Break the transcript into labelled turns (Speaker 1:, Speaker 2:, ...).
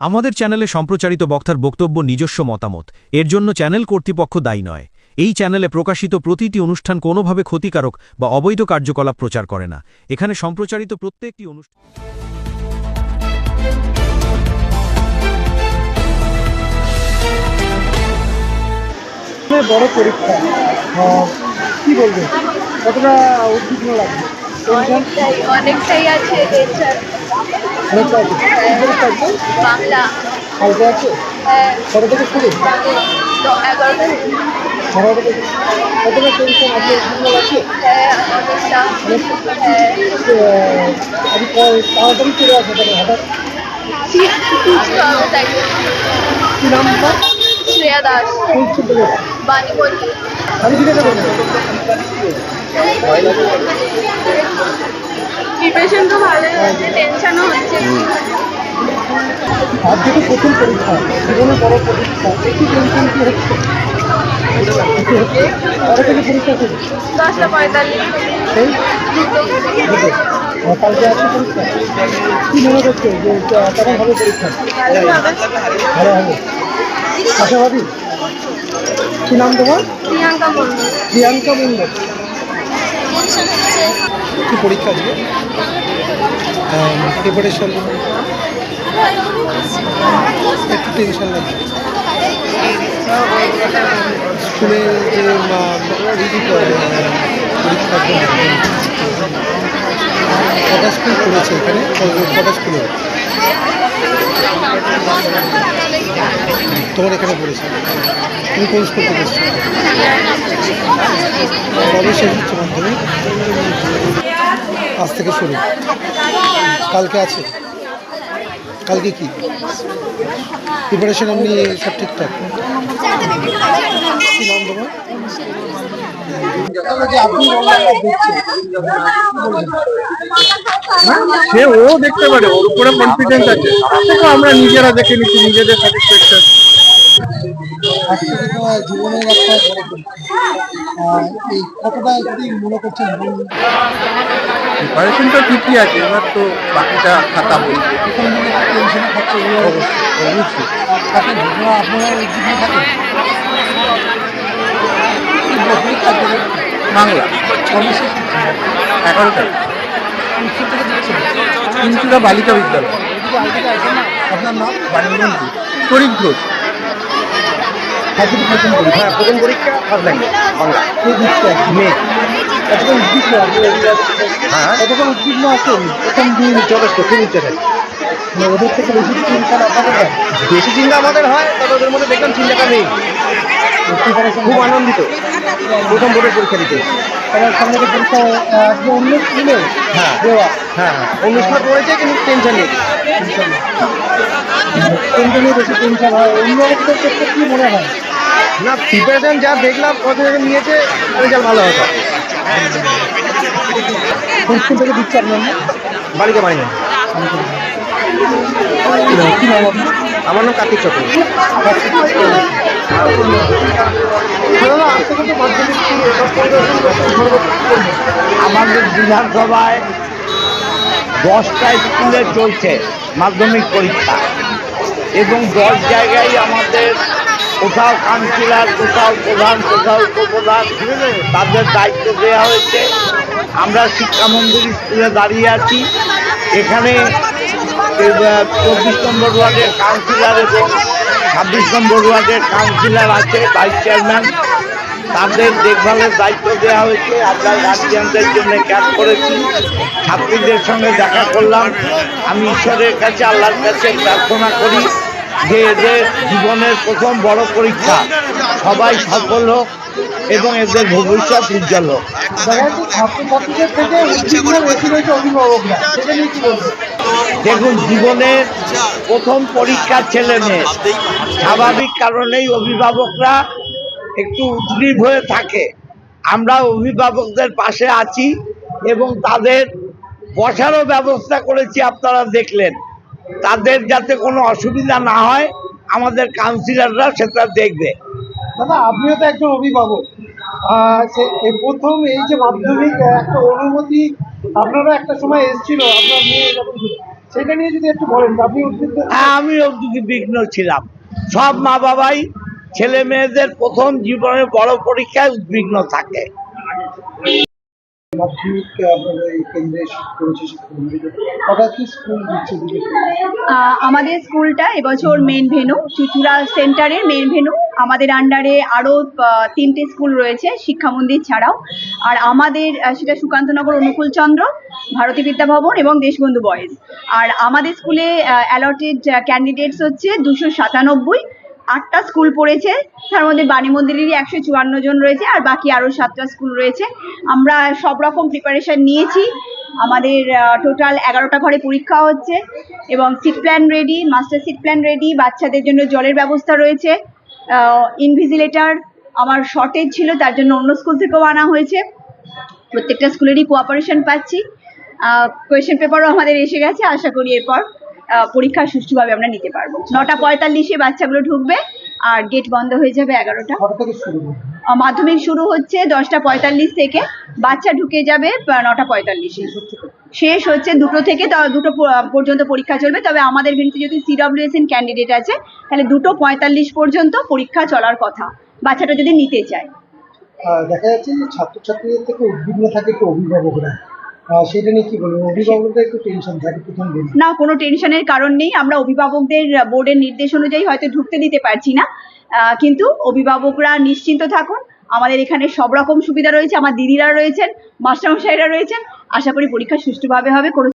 Speaker 1: আমাদের চ্যানেলে সম্প্রচারিত বক্তার বক্তব্য নিজস্ব মতামত। এর জন্য চ্যানেল কর্তৃপক্ষ দায়ী নয়। এই চ্যানেলে প্রকাশিত প্রতিটি অনুষ্ঠান কোনোভাবে ক্ষতিকারক বা অবৈধ কার্যকলাপ প্রচার করে না। এখানে সম্প্রচারিত প্রত্যেকটি অনুষ্ঠান
Speaker 2: বড় পরীক্ষা। কি বলবেন কতটা উদ্বিগ্ন লাগবে
Speaker 3: অনেকটাই অনেকটাই আছে
Speaker 2: আছে কি আছে
Speaker 3: বাংলা।
Speaker 2: কালকে আছে?
Speaker 3: হ্যাঁ।
Speaker 2: কটা থেকে শুরু?
Speaker 3: এগারোটা।
Speaker 2: এগারোটা থেকে কতটা টেনশন আছে লাগছে
Speaker 3: হ্যাঁ
Speaker 2: তাড়াতাড়ি চলে আসে তাহলে হঠাৎ? কি নাম
Speaker 3: শ্রেয়া দাস।
Speaker 2: স্কুল থেকে? আমি জিজ্ঞাসা
Speaker 3: প্রিপারেশন তো ভালোই হচ্ছে। টেনশনও হচ্ছে
Speaker 2: প্রথম পরীক্ষা জীবনে বড় পরীক্ষা একটু টেনশন কি হচ্ছে? কটা থেকে পরীক্ষা শুরু
Speaker 3: দশটা পঁয়তাল্লিশ।
Speaker 2: কালকে আছে পরীক্ষা? কি মনে করছে যে কেমন হবে পরীক্ষা?
Speaker 3: ভালোই
Speaker 2: ভালো হবে। আশাবাদী? কি নাম তোমার?
Speaker 3: প্রিয়াঙ্কা মন্ডল
Speaker 2: প্রিয়াঙ্কা মন্ডল কি পরীক্ষা আজকে? প্রিপারেশন একটু টেনশন লাগছে। স্কুলে যে জন্য। কটা স্কুল করেছে এখানে? কটা স্কুলে তোমার এখানে পড়েছে? তুমি কোন স্কুল থেকে এসছো? কবে শেষ হচ্ছে মাধ্যমিক? আজ থেকে শুরু। কালকে আছে? কালকে কি? প্রিপারেশন এমনি সব ঠিকঠাক? কি নাম তোমার?
Speaker 4: সে ও দেখতে পারে ওর উপরে কনফিডেন্স আছে। থেকে আমরা নিজেরা দেখে নিচ্ছি নিজেদের স্যাটিসফ্যাকশন
Speaker 2: আজকে জীবনের একটা কতটা মনে করছেন
Speaker 4: প্রিপারেশন তো ঠিকই আছে? এবার তো বাকিটা খাতা বই
Speaker 2: টেনশনে থাকছে
Speaker 4: অবশ্যই
Speaker 2: আপনারা আপনারা থাকেন কি
Speaker 4: বাংলা।
Speaker 2: কবে শেষ হচ্ছে?
Speaker 4: এগারোটায়
Speaker 2: উৎসব থেকে দিচ্ছেন
Speaker 4: তিনচুরা বালিকা বিদ্যালয়।
Speaker 2: এদিকে আইডিটা আছে আপনার নাম?
Speaker 4: বাণীবন্ধু শরীফ ঘোষ।
Speaker 2: প্রথম পরীক্ষা
Speaker 4: হ্যাঁ ফার্স্ট ল্যাঙ্গুয়েজ বাংলা
Speaker 2: কে
Speaker 4: মেয়ে।
Speaker 2: উদ্বিগ্ন
Speaker 4: হ্যাঁ।
Speaker 2: কতক্ষণ উদ্বিগ্ন আছেন?
Speaker 4: প্রথম দিন যথেষ্ট
Speaker 2: মানে ওদের থেকে বেশি টেনশন আপনাদের হয়?
Speaker 4: বেশি চিন্তা আমাদের হয় তবে ওদের মধ্যে দেখলাম চিন্তাটা নেই। খুব আনন্দিত। প্রথম বোর্ডের পরীক্ষা দিতে।
Speaker 2: সামনে পরীক্ষা আজকে
Speaker 4: হ্যাঁ।
Speaker 2: দেওয়া।
Speaker 4: হ্যাঁ হ্যাঁ। কিন্তু টেনশন নেই।
Speaker 2: টেনশনে বেশি টেনশন হয়। অন্যদের ক্ষেত্রে কি মনে হয়?
Speaker 4: না প্রিপারেশন যা দেখলাম কত নিয়েছে রেজাল্ট ভালো হতো।
Speaker 2: কোন থেকে দিচ্ছে আপনার?
Speaker 4: বাড়িতে বাড়ি
Speaker 2: কি নাম
Speaker 4: আমার নাম কার্তিক চক্রবর্তী?
Speaker 5: আমাদের বিধানসভায় দশটা স্কুলে চলছে মাধ্যমিক পরীক্ষা এবং দশ জায়গায় আমাদের কোথাও কাউন্সিলার, কোথাও প্রধান, কোথাও উপপ্রধান তাদের দায়িত্ব দেওয়া হয়েছে। আমরা শিক্ষামন্দির স্কুলে দাঁড়িয়ে আছি। এখানে চব্বিশ নম্বর ওয়ার্ডের কাউন্সিলার এবং ছাব্বিশ নম্বর ওয়ার্ডের কাউন্সিলার আছে, ভাইস চেয়ারম্যান। তাদের দেখভালের দায়িত্ব দেওয়া হয়েছে। আমরা গার্জিয়ানদের জন্য ক্যাম্প করেছি। ছাত্রীদের সঙ্গে দেখা করলাম। আমি ঈশ্বরের কাছে, আল্লাহর কাছে প্রার্থনা করি। যে এদের জীবনের প্রথম বড় পরীক্ষা, সবাই সফল হোক এবং এদের ভবিষ্যৎ উজ্জ্বল হোক। দেখুন জীবনের প্রথম পরীক্ষা ছেলে মেয়ে। স্বাভাবিক কারণেই অভিভাবকরা একটু উদ্গ্রীব হয়ে থাকে। আমরা অভিভাবকদের পাশে আছি এবং তাদের বসারও ব্যবস্থা করেছি, আপনারা দেখলেন। তাদের যাতে কোনো অসুবিধা না হয় আমাদের কাউন্সিলররা সেটা দেখবে।
Speaker 2: দাদা আপনিও তো একজন অভিভাবক। প্রথম এই যে মাধ্যমিক একটা অনুমতি আপনারও একটা সময় এসেছিল আপনার মেয়ে সেটা নিয়ে যদি একটু বলেন আপনি
Speaker 5: হ্যাঁ আমি বিঘ্ন ছিলাম। সব মা বাবাই ছেলে মেয়েদের প্রথম জীবনের বড় পরীক্ষায় উদ্বিগ্ন থাকে।
Speaker 6: আমাদের স্কুলটা এবছর মেন ভেনু চুচুড়া সেন্টারের মেন ভেনু আমাদের আন্ডারে আরও তিনটে স্কুল রয়েছে, শিক্ষা মন্দির ছাড়াও। আর আমাদের সেটা সুকান্তনগর অনুকূল চন্দ্র ভারতী বিদ্যা ভবন এবং দেশবন্ধু বয়েজ। আর আমাদের স্কুলে অ্যালটেড ক্যান্ডিডেটস হচ্ছে দুশো সাতানব্বই। আটটা স্কুল পড়েছে। তার মধ্যে বাণী মন্দিরেরই একশো চুয়ান্ন জন রয়েছে, আর বাকি আরও সাতটা স্কুল রয়েছে। আমরা সব রকম প্রিপারেশন নিয়েছি। আমাদের টোটাল এগারোটা ঘরে পরীক্ষা হচ্ছে এবং seat plan ready master seat plan ready বাচ্চাদের জন্য জলের ব্যবস্থা রয়েছে। ইনভিজিলেটার আমার শর্টেজ ছিল, তার জন্য অন্য স্কুল থেকেও আনা হয়েছে। প্রত্যেকটা স্কুলেরই কোঅপারেশন পাচ্ছি। কোয়েশ্চেন পেপারও আমাদের এসে গেছে, আশা করি এরপর পরীক্ষা সুষ্ঠুভাবে আমরা নিতে পারব। নটা পঁয়তাল্লিশে বাচ্চাগুলো ঢুকবে আর গেট বন্ধ হয়ে যাবে এগারোটা। মাধ্যমিক শুরু হচ্ছে দশটা পঁয়তাল্লিশ থেকে। বাচ্চা ঢুকে যাবে নটা পঁয়তাল্লিশে। শেষ হচ্ছে দুটো থেকে দুটো পর্যন্ত পরীক্ষা চলবে। তবে আমাদের বিরুদ্ধে যদি সিডব্লিউএসএন ক্যান্ডিডেট আছে তাহলে দুটো পঁয়তাল্লিশ পর্যন্ত পরীক্ষা চলার কথা। বাচ্চাটা যদি নিতে চায়।
Speaker 2: দেখা যাচ্ছে যে ছাত্রছাত্রীদের থেকে উদ্বিগ্ন থাকে অভিভাবকরা।
Speaker 6: না, কোনো টেনশনের কারণ নেই। আমরা অভিভাবকদের বোর্ডের নির্দেশ অনুযায়ী হয়তো ঢুকতে দিতে পারছি না। কিন্তু অভিভাবকরা নিশ্চিন্ত থাকুন। আমাদের এখানে সব রকম সুবিধা রয়েছে। আমার দিদিরা রয়েছেন, মাস্টারমশাইরা রয়েছেন। আশা করি পরীক্ষা সুষ্ঠুভাবে হবে। কোনো